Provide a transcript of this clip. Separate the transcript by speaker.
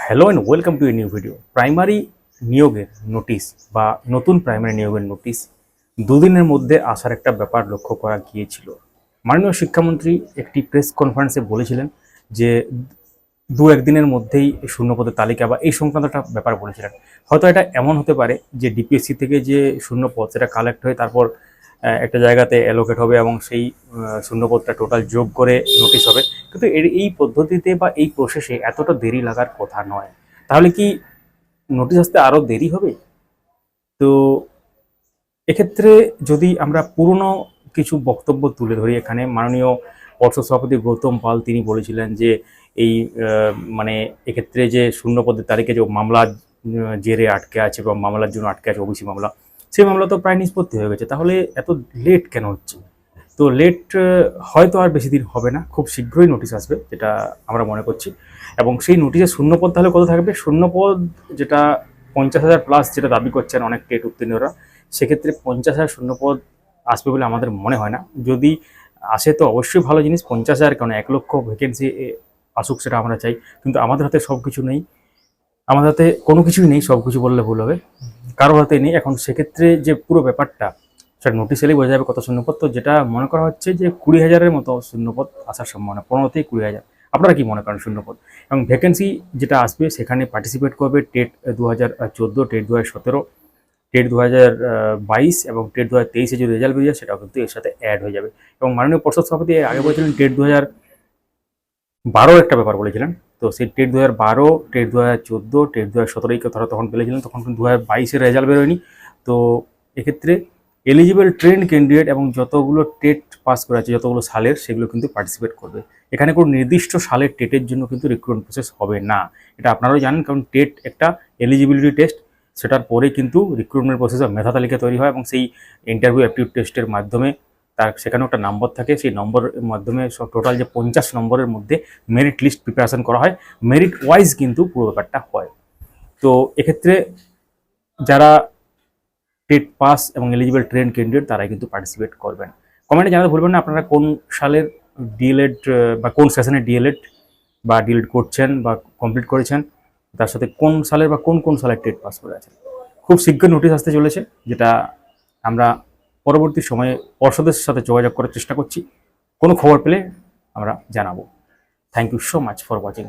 Speaker 1: Hello and welcome to a new video primary নিয়োগের notice বা নতুন প্রাইমারি নিয়োগের নোটিশ দুদিনের মধ্যে আসার একটা ব্যাপার লক্ষ্য করা গিয়েছিল। মাননীয় শিক্ষামন্ত্রী একটি প্রেস কনফারেন্সে বলেছিলেন যে দু একদিনের মধ্যেই শূন্যপদের তালিকা বা এই সংক্রান্ত একটা ব্যাপার বলেছিলেন। হয়তো এটা এমন হতে পারে যে ডিপিএসসি থেকে যে শূন্যপদ সেটা কালেক্ট হয়ে তারপর একটা জায়গাতে অ্যালোকেট হবে এবং সেই শূন্যপদটা টোটাল যোগ করে নোটিশ হবে। কিন্তু এর এই পদ্ধতিতে বা এই প্রসেসে এতটা দেরি লাগার কথা নয়। তাহলে কি নোটিশ আসতে আরও দেরি হবে? তো এক্ষেত্রে যদি আমরা পুরনো কিছু বক্তব্য তুলে ধরি এখানে, মাননীয় পর্ষদ সভাপতি গৌতম পাল তিনি বলেছিলেন যে এই মানে এক্ষেত্রে যে শূন্যপদের তারিখে যে মামলা জেরে আটকে আছে বা মামলার জন্য আটকে আছে, ওবিসি মামলা সেই মামলা তো প্রায় নিষ্পত্তি হয়ে গেছে। তাহলে এত লেট কেন হচ্ছে? তো লেট হয়তো আর বেশি দিন হবে না। খুব শীঘ্রই নোটিশ আসবে, যেটা আমরা মনে করছি। এবং সেই নোটিশে শূন্যপদ তাহলে কত থাকবে? শূন্যপদ যেটা পঞ্চাশ হাজার প্লাস যেটা দাবি করছেন অনেক টেট উত্তীর্ণরা, সেক্ষেত্রে পঞ্চাশ হাজার শূন্যপদ আসবে বলে আমাদের মনে হয় না। যদি আসে তো অবশ্যই ভালো জিনিস, পঞ্চাশ হাজার কেন? এক লক্ষ ভ্যাকেন্সি আসুক সেটা আমরা চাই। কিন্তু আমাদের হাতে সব কিছু নেই। আমাদের হাতে কোনো কিছুই নেই সব কিছু বললে ভুল হবে। কারোর হাতে নেই। এখন সেক্ষেত্রে যে পুরো ব্যাপারটা, সেটা নোটিশ এলেই বোঝা যাবে কত শূন্যপদ। তো যেটা মনে করা হচ্ছে যে কুড়ি হাজারের মতো শূন্যপদ আসার সম্ভাবনা, পনেরো থেকে কুড়ি হাজার। আপনারা কি মনে করেন শূন্যপদ? এবং ভ্যাকেন্সি যেটা আসবে, সেখানে পার্টিসিপেট করবে টেট দু হাজার চোদ্দ টেট দু হাজার সতেরো টেট দু হাজার বাইশ এবং টেট দু হাজার তেইশে যে রেজাল্ট বেরিয়ে সেটাও কিন্তু এর সাথে অ্যাড হয়ে যাবে। এবং মাননীয় পর্ষদ সভাপতি আগে বলেছিলেন টেট দু হাজার বারো একটা ব্যাপার বলেছিলেন। তো সেই টেট দু হাজার বারো, টেট দু হাজার চোদ্দ, টেট দু হাজার সতেরোই ধরো তখন পেলেছিলেন তখন কিন্তু দু হাজার বাইশের রেজাল্ট বেরোয়নি। তো এক্ষেত্রে এলিজিবল ট্রেন্ড ক্যান্ডিডেট এবং যতগুলো টেট পাস করে আছে, যতগুলো সালের, সেগুলো কিন্তু পার্টিসিপেট করবে। এখানে কোনো নির্দিষ্ট সালের টেটের জন্য কিন্তু রিক্রুটমেন্ট প্রসেস হবে না। এটা আপনারাও জানেন, কারণ টেট একটা এলিজিবিলিটি টেস্ট সেটার পরে কিন্তু রিক্রুটমেন্ট প্রসেস মেধা তালিকা তৈরি হয় এবং সেই ইন্টারভিউ অ্যাপটিউড টেস্টের মাধ্যমে তার সেখানেও একটা নম্বর থাকে, সেই নম্বরের মাধ্যমে সব টোটাল যে পঞ্চাশ নম্বরের মধ্যে মেরিট লিস্ট প্রিপারেশন করা হয়। মেরিট ওয়াইজ কিন্তু পুরো ব্যাপারটা হয়। তো এক্ষেত্রে যারা টেট পাস এবং এলিজিবল ট্রেন ক্যান্ডিডেট তারাই কিন্তু পার্টিসিপেট করবেন। কমেন্টে জানাতে ভুলবেন না, আপনারা কোন সালের ডিএলএড বা কোন সেশনে ডিএলএড বা ডিএলএড করছেন বা কমপ্লিট করেছেন, তার সাথে কোন সালের বা কোন কোন সালের টেট পাস করে আছেন। খুব শীঘ্র নোটিশ আসতে চলেছে, যেটা আমরা পরবর্তী সময়ে পর্ষদের সাথে যোগাযোগ করার চেষ্টা করছি। কোনো খবর পেলে আমরা জানাব। Thank you so much for watching